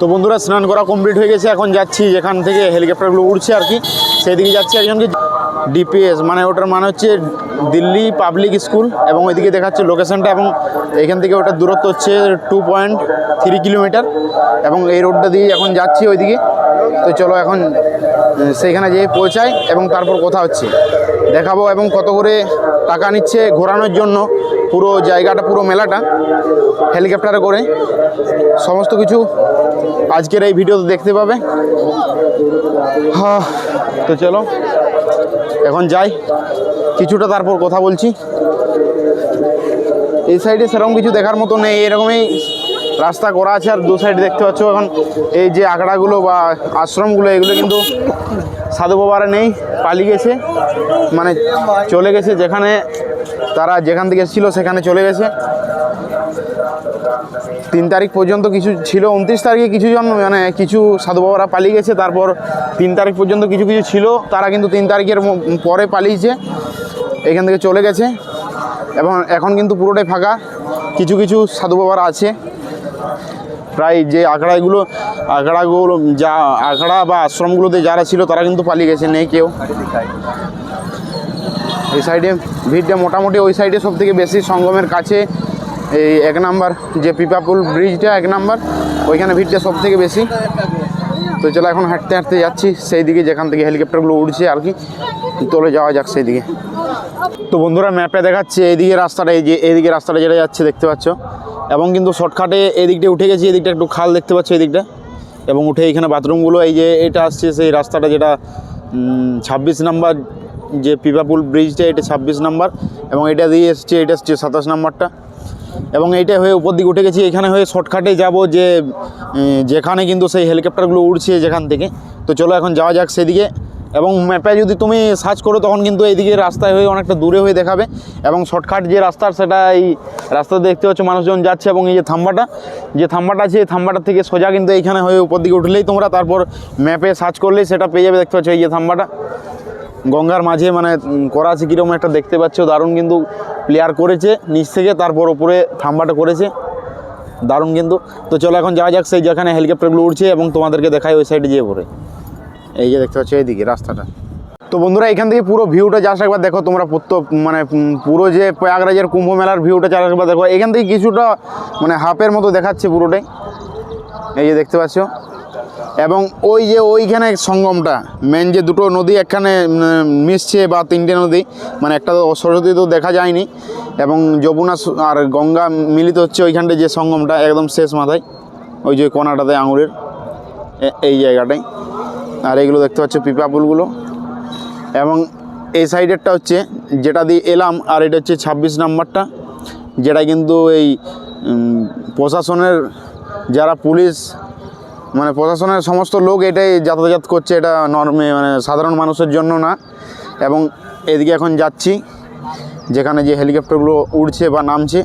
তো বন্ধুরা, স্নান করা কমপ্লিট হয়ে গেছে। এখন যাচ্ছি যেখান থেকে হেলিকপ্টারগুলো উঠছে আর কি। সেদিকে যাচ্ছি একজনকে। ডিপিএস মানে ওটার মানে হচ্ছে দিল্লি পাবলিক স্কুল এবং ওইদিকে দেখাচ্ছে লোকেশনটা এবং এখান থেকে ওটার দূরত্ব হচ্ছে টু পয়েন্ট থ্রি কিলোমিটার এবং এই রোডটা দিয়ে এখন যাচ্ছি ওইদিকে। তো চলো এখন সেইখানে যেয়ে পৌঁছাই এবং তারপর কথা হচ্ছে। দেখাবো এবং কত করে টাকা নিচ্ছে ঘোরানোর জন্য। পুরো জায়গাটা, পুরো মেলাটা হেলিকপ্টারে করে। সমস্ত কিছু আজকের এই ভিডিওতে দেখতে পাবে। হ্যাঁ তো চলো, এখন যাই। কিছুটা তারপর কথা বলছি। এই সাইডে সেরকম কিছু দেখার মতো নেই, এরকমই রাস্তা করা আছে আর দু সাইডে দেখতে পাচ্ছ এখন। এই যে আখড়াগুলো বা আশ্রমগুলো, এগুলো কিন্তু সাধু বাবারা নেই, পালিয়ে গেছে। মানে চলে গেছে যেখানে তারা যেখান থেকে এসেছিল সেখানে চলে গেছে। তিন তারিখ পর্যন্ত কিছু ছিল, উনত্রিশ তারিখে কিছু জন মানে কিছু সাধু বাবারা পালিয়ে গেছে। তারপর তিন তারিখ পর্যন্ত কিছু কিছু ছিল, তারা কিন্তু তিন তারিখের পরে পালিয়েছে। এখান থেকে চলে গেছে এবং এখন কিন্তু পুরোটাই ফাঁকা। কিছু কিছু সাধু বাবারা আছে। প্রায় যে আখড়াগুলো আখড়াগুলো যা, আখড়া বা আশ্রমগুলোতে যারা ছিল তারা কিন্তু পালিয়ে গেছে, নেই কেউ। এই সাইডে ভিড়টা মোটামুটি ওই সাইডে সব থেকে বেশি সঙ্গমের কাছে। এই এক নাম্বার যে পিপাপুল ব্রিজটা, এক নাম্বার, ওইখানে ভিড়টা সব থেকে বেশি। তো চলো এখন হাঁটতে হাঁটতে যাচ্ছি। সেই দিকে যেখান থেকে হেলিকপ্টারগুলো উঠছে আর কি। চলে যাওয়া যাক সেই দিকে তো বন্ধুরা ম্যাপে দেখাচ্ছে, এইদিকে রাস্তাটা, এই যে এইদিকে রাস্তাটা যেটা যাচ্ছে দেখতে পাচ্ছ। এবং কিন্তু শর্টকাটে এদিকটা উঠে গেছি, এদিকটা একটু খাল দেখতে পাচ্ছ এদিকটা। এবং উঠে এইখানে বাথরুমগুলো, এই যে এটা আসছে সেই রাস্তাটা যেটা ছাব্বিশ নাম্বার যে পিপাপুল ব্রিজটা, এটা ছাব্বিশ নাম্বার। এবং এটা দিয়ে এসছে, এটা হচ্ছে সাতাশ নাম্বারটা। এবং এইটা হয়ে উপর দিকে উঠে গেছি, এখানে হয়ে শর্টকাটে যাব যে যেখানে কিন্তু সেই হেলিকপ্টারগুলো উড়ছে যেখান থেকে। তো চলো এখন যাওয়া যাক সেদিকে। এবং ম্যাপে যদি তুমি সার্চ করো, তখন কিন্তু এইদিকে রাস্তায় হয়ে অনেকটা দূরে হয়ে দেখাবে। এবং শর্টকাট যে রাস্তার সেটা এই রাস্তা দেখতে পাচ্ছ মানুষজন যাচ্ছে এবং এই যে থাম্বাটা যে থাম্বাটা আছে, এই থাম্বাটা থেকে সোজা কিন্তু এইখানে হয়ে উপর দিকে উঠলেই তোমরা। তারপর ম্যাপে সার্চ করলেই সেটা পেয়ে যাবে, দেখতে পাচ্ছ এই যে থাম্বাটা। গঙ্গার মাঝে মানে করা আছে কীরকম একটা দেখতে পাচ্ছ, দারুণ কিন্তু প্লেয়ার করেছে নিচ থেকে, তারপর ওপরে থাম্বাটা করেছে। দারুণ কিন্তু। তো চলো এখন যাওয়া যাক, সেই যেখানে হেলিকপ্টারগুলো উঠছে এবং তোমাদেরকে দেখায় ওই সাইডে যেয়ে পড়ে এই যে দেখতে পাচ্ছ এইদিকে রাস্তাটা। তো বন্ধুরা, এখান থেকে পুরো ভিউটা জাস্ট একবার দেখো, তোমরা প্রত্য মানে পুরো যে প্রয়াগরাজের কুম্ভ মেলার ভিউটা জাস্ট একবার দেখো। এখান থেকে কিছুটা মানে হাফের মতো দেখাচ্ছে পুরোটাই। এই যে দেখতে পাচ্ছ। এবং ওই যে ওইখানে সঙ্গমটা মেন যে দুটো নদী একখানে মিশছে বা তিনটে নদী মানে একটা তো সরস্বতী তো দেখা যায়নি, এবং যমুনা আর গঙ্গা মিলিত হচ্ছে ওইখানটায় যে সঙ্গমটা, একদম শেষ মাথায়। ওই যে কোনাটাতে আঙুরের এই জায়গাটায় আর এইগুলো দেখতে পাচ্ছ পিপা ফুলগুলো। এবং এই সাইডেরটা হচ্ছে যেটা দিয়ে এলাম, আর এটা হচ্ছে ছাব্বিশ নাম্বারটা, যেটা কিন্তু এই প্রশাসনের যারা পুলিশ মানে প্রশাসনের সমস্ত লোক এটাই যাতায়াত করছে, এটা নর্মে মানে সাধারণ মানুষের জন্য না। এবং এদিকে এখন যাচ্ছি, যেখানে যে হেলিকপ্টারগুলো উড়ছে বা নামছে,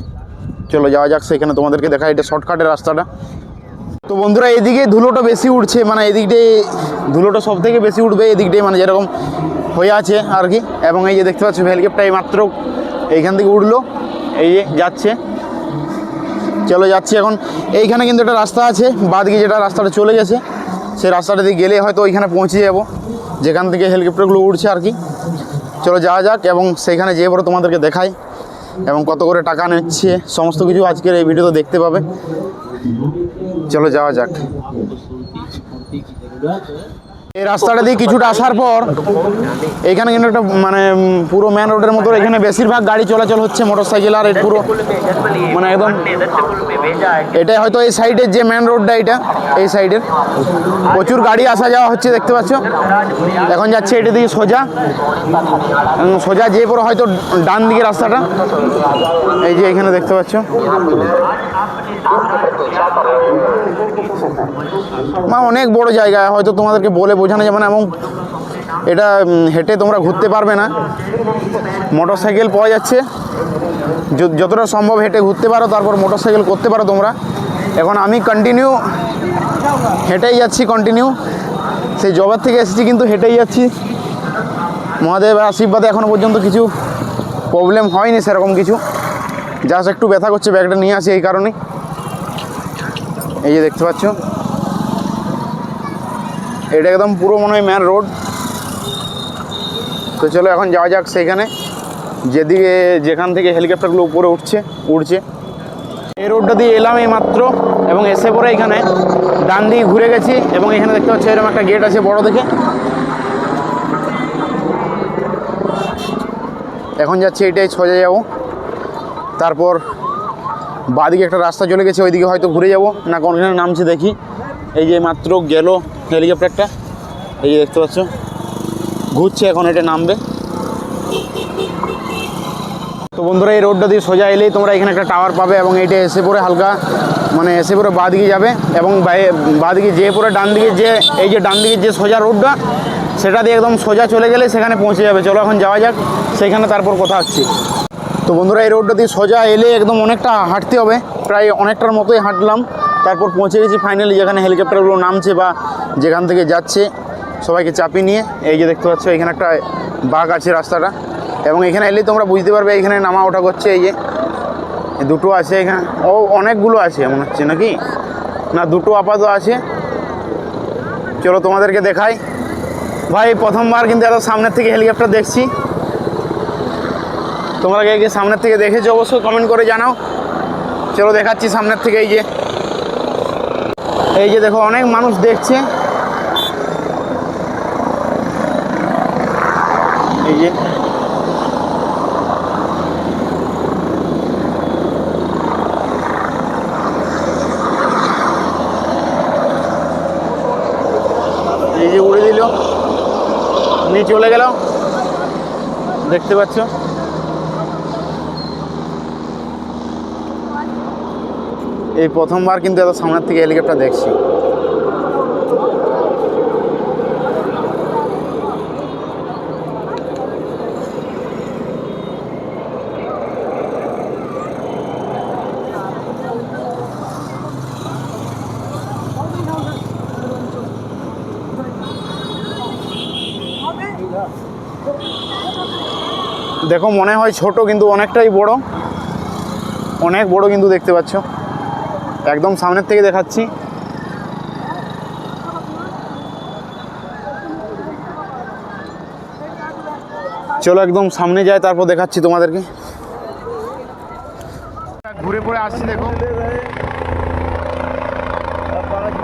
চলো যাওয়া যাক, সেখানে তোমাদেরকে দেখা এটা শর্টকাটের রাস্তাটা। তো বন্ধুরা, এদিকে ধুলোটা বেশি উঠছে মানে এদিকটাই ধুলোটা সব থেকে বেশি উঠবে, এদিকটাই মানে যেরকম হয়ে আছে আর কি। এবং এই যে দেখতে পাচ্ছ হেলিকপ্টার এই মাত্র এইখান থেকে উঠল, এই যে যাচ্ছে। চলো যাচ্ছি এখন। এইখানে কিন্তু একটা রাস্তা আছে, বাদিকে যেটা রাস্তাটা চলে গেছে, সেই রাস্তাটা দিয়ে গেলে হয়তো ওইখানে পৌঁছে যাব, যেখান থেকে হেলিকপ্টারগুলো উঠছে আর কি। চলো যাওয়া যাক এবং সেইখানে যেয়ে পরে তোমাদেরকে দেখাই, এবং কত করে টাকা নিচ্ছে, সমস্ত কিছু আজকের এই ভিডিওতে দেখতে পাবে। চলো যাওয়া যাক। এই রাস্তাটা দিয়ে কিছুটা আসার পর এখানে কিন্তু একটা মানে পুরো মেন রোডের মতো এখানে বেশিরভাগ গাড়ি চলাচল হচ্ছে মোটর সাইকেল আর পুরো মানে একদম এটাই হয়তো এই সাইডের যে মেন রোডটা এটা, এই সাইডের প্রচুর গাড়ি আসা যাওয়া হচ্ছে, দেখতে পাচ্ছ? এখন যাচ্ছে এটা দিকে সোজা। সোজা যেয়ে পরে হয়তো ডান দিকে রাস্তাটা। এই যে এখানে দেখতে পাচ্ছ? মা, অনেক বড় জায়গা, হয়তো তোমাদেরকে বলে বোঝানো যাবে না, এবং এটা হেঁটে তোমরা ঘুরতে পারবে না। মোটর সাইকেল পাওয়া যাচ্ছে। যতটা সম্ভব হেঁটে ঘুরতে পারো, তারপর মোটর সাইকেল করতে পারো তোমরা। এখন আমি কন্টিনিউ হেঁটেই যাচ্ছি কন্টিনিউ সেই জবার থেকে এসেছি, কিন্তু হেঁটেই যাচ্ছি। মহাদেবের আশীর্বাদে এখনও পর্যন্ত কিছু প্রবলেম হয়নি, সেরকম কিছু। জাস্ট একটু ব্যথা করছে, ব্যাগটা নিয়ে আসি এই কারণে এই যে দেখতে পাচ্ছ? এটা একদম পুরো মনে হয় মেন রোড। তো চলো এখন যাওয়া যাক সেইখানে। যেদিকে, যেখান থেকে হেলিকপ্টারগুলো উপরে উঠছে, উড়ছে। এই রোডটা দিয়ে এলাম এই মাত্র এবং এসে পরে এখানে ডান দিকে ঘুরে গেছি এবং এখানে দেখতে পাচ্ছি এরকম একটা গেট আছে বড় দেখে। এখন যাচ্ছি এটাই সোজা যাব। তারপর বাদিকে একটা রাস্তা চলে গেছে, ওইদিকে হয়তো ঘুরে যাব। না কোনখানে নামছে, দেখি। এই যে মাত্র গেল হেলিকপ্টারটা, এই যে দেখতে পাচ্ছ। ঘুরছে এখন, এটা নামবে। তো বন্ধুরা, এই রোডটা দিয়ে সোজা এলেই তোমরা এখানে একটা টাওয়ার পাবে এবং এইটা এসে পরে হালকা মানে এসে পরে বাঁ দিকে যাবে এবং বাঁ দিকে যেয়ে পরে ডান দিকে যে, এই যে ডান দিকে যে সোজা রোডটা, সেটা দিয়ে একদম সোজা চলে গেলে সেখানে পৌঁছে যাবে। চলো এখন যাওয়া যাক, সেখানে তারপর কথা হচ্ছে। তো বন্ধুরা, এই রোডটা দিয়ে সোজা এলে একদম অনেকটা হাঁটতে হবে। প্রায় অনেকটার মতোই হাঁটলাম। তারপর পৌঁছে গেছি ফাইনালি যেখানে হেলিকপ্টারগুলো নামছে বা যেখান থেকে যাচ্ছে। সবাইকে চাপিয়ে নিয়ে, এই যে দেখতে পাচ্ছ, এখানে একটা বাঘ আছে রাস্তাটা। এবং এখানে এলেই তোমরা বুঝতে পারবে, এখানে নামা ওঠা করছে, এই যে। দুটো আছে এখানে। ও, অনেকগুলো আছে, মনে হচ্ছে নাকি? না, দুটো আপাতত আছে। চলো তোমাদেরকে দেখাই। ভাই, প্রথমবার কিন্তু এত সামনের থেকে হেলিকপ্টার দেখছি। তোমরা কে সামনের থেকে দেখেছ অবশ্যই কমেন্ট করে জানাও। চলো দেখাচ্ছি সামনের থেকে এই যে। এই যে দেখো, অনেক মানুষ দেখছে। এই যে। এই যে উড়ে দিল। নিয়ে চলে গেল দেখতে পাচ্ছ? এই প্রথমবার কিন্তু এত সামনের থেকে হেলিকপ্টার দেখছি। দেখো মনে হয় ছোট কিন্তু অনেকটাই বড়। অনেক বড় কিন্তু দেখতে পাচ্ছ। একদম সামনের থেকে দেখাচ্ছি। চলো একদম সামনে যায় তারপর দেখাচ্ছি তোমাদেরকে। ঘুরে পড়ে আসছি দেখো। পাঁচ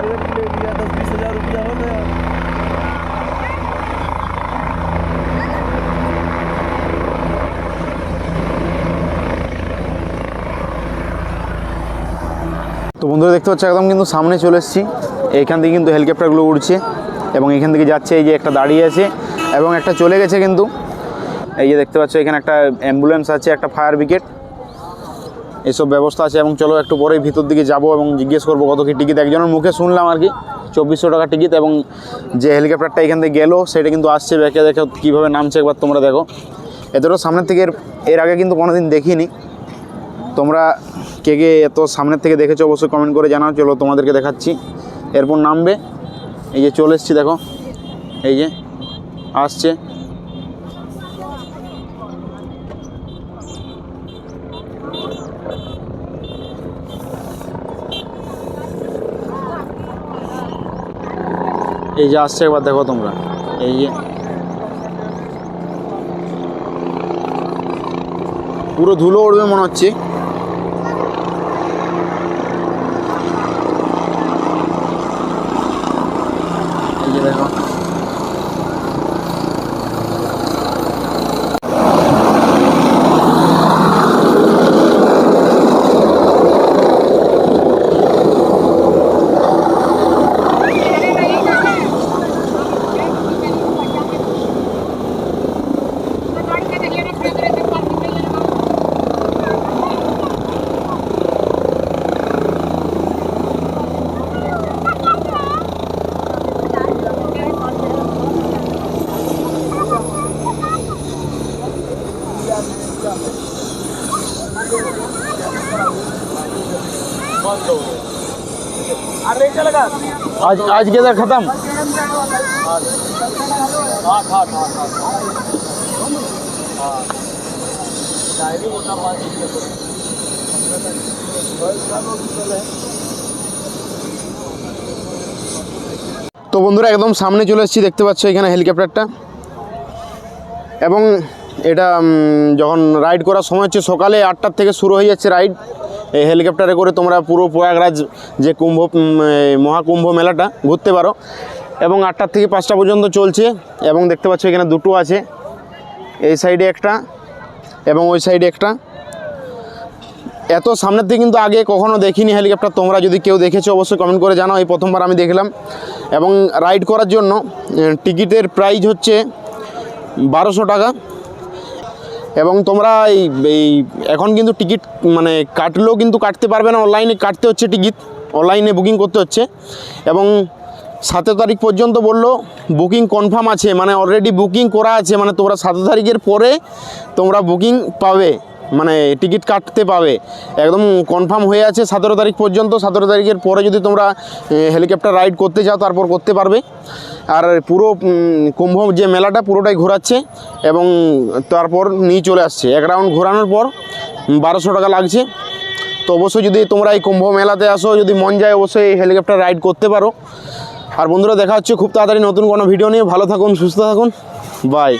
তো বন্ধুরা দেখতে পাচ্ছ, একদম কিন্তু সামনে চলে এসেছি। এইখান থেকে কিন্তু হেলিকপ্টারগুলো উড়ছে এবং এখান থেকে যাচ্ছে এই যে একটা দাঁড়িয়ে আছে এবং একটা চলে গেছে কিন্তু। এই যে দেখতে পাচ্ছ, এখানে একটা অ্যাম্বুলেন্স আছে, একটা ফায়ার ব্রিগেড এইসব ব্যবস্থা আছে এবং চলো একটু পরেই ভিতর দিকে যাব এবং জিজ্ঞেস করব কত কি টিকিট একজনের মুখে শুনলাম আর কি, চব্বিশশো টাকা টিকিট এবং যে হেলিকপ্টারটা এখান থেকে গেলো, সেটা কিন্তু আসছে ব্যাকে দেখো কীভাবে নামছে একবার তোমরা দেখো। এতটা সামনের থেকে এর- এর আগে কিন্তু কোনোদিন দেখিনি। তোমরা কে কে এত সামনের থেকে দেখেছ অবশ্যই কমেন্ট করে জানাও। চলো তোমাদেরকে দেখাচ্ছি। এরপর নামবে। এই যে চলে এসছি, দেখো। এই যে আসছে। এই যে আসছে একবার, দেখো তোমরা। এই যে পুরো ধুলো উড়বে মনে হচ্ছে এই যে দেখো आज आज के इधर खत्म তো বন্ধুরা একদম সামনে চলে এসেছি দেখতে পাচ্ছ এখানে হেলিকপ্টারটা এবং এটা উম, যখন রাইড করার সময় হচ্ছে সকালে আটটার থেকে শুরু হয়ে যাচ্ছে রাইড এই হেলিকপ্টারে করে তোমরা পুরো প্রয়াগরাজ যে কুম্ভ মহাকুম্ভ মেলাটা ঘুরতে পারো। এবং আটটার থেকে পাঁচটা পর্যন্ত চলছে এবং দেখতে পাচ্ছ এখানে দুটো আছে। এই সাইডে একটা এবং ওই সাইডে একটা। এত সামনের থেকে কিন্তু আগে কখনো দেখিনি হেলিকপ্টার। তোমরা যদি কেউ দেখেছ, অবশ্যই কমেন্ট করে জানাও। এই প্রথমবার আমি দেখলাম। এবং রাইড করার জন্য টিকিটের প্রাইস হচ্ছে বারোশো টাকা। এবং তোমরা এই এই, এখন কিন্তু টিকিট মানে কাটলেও কিন্তু কাটতে পারবে না অনলাইনে কাটতে হচ্ছে টিকিট অনলাইনে বুকিং করতে হচ্ছে। এবং সাতেরো তারিখ পর্যন্ত বলল বুকিং কনফার্ম আছে মানে অলরেডি বুকিং করা আছে মানে তোমরা সাতেরো তারিখের পরে তোমরা বুকিং পাবে। মানে টিকিট কাটতে পাবে। একদম কনফার্ম হয়ে আছে সতেরো তারিখ পর্যন্ত। সতেরো তারিখের পরে যদি তোমরা হেলিকপ্টার রাইড করতে চাও, তারপর করতে পারবে। আর পুরো কুম্ভ যে মেলাটা, পুরোটাই ঘোরাচ্ছে এবং তারপর নিয়ে চলে আসছে। এক রাউন্ড ঘোরানোর পর বারোশো টাকা লাগছে। তো অবশ্যই যদি তোমরা এই কুম্ভ মেলাতে আসো, যদি মন যায় অবশ্যই এই হেলিকপ্টার রাইড করতে পারো। আর বন্ধুরা, দেখা হচ্ছে খুব তাড়াতাড়ি নতুন কোনো ভিডিও নিয়ে। ভালো থাকুন, সুস্থ থাকুন। বাই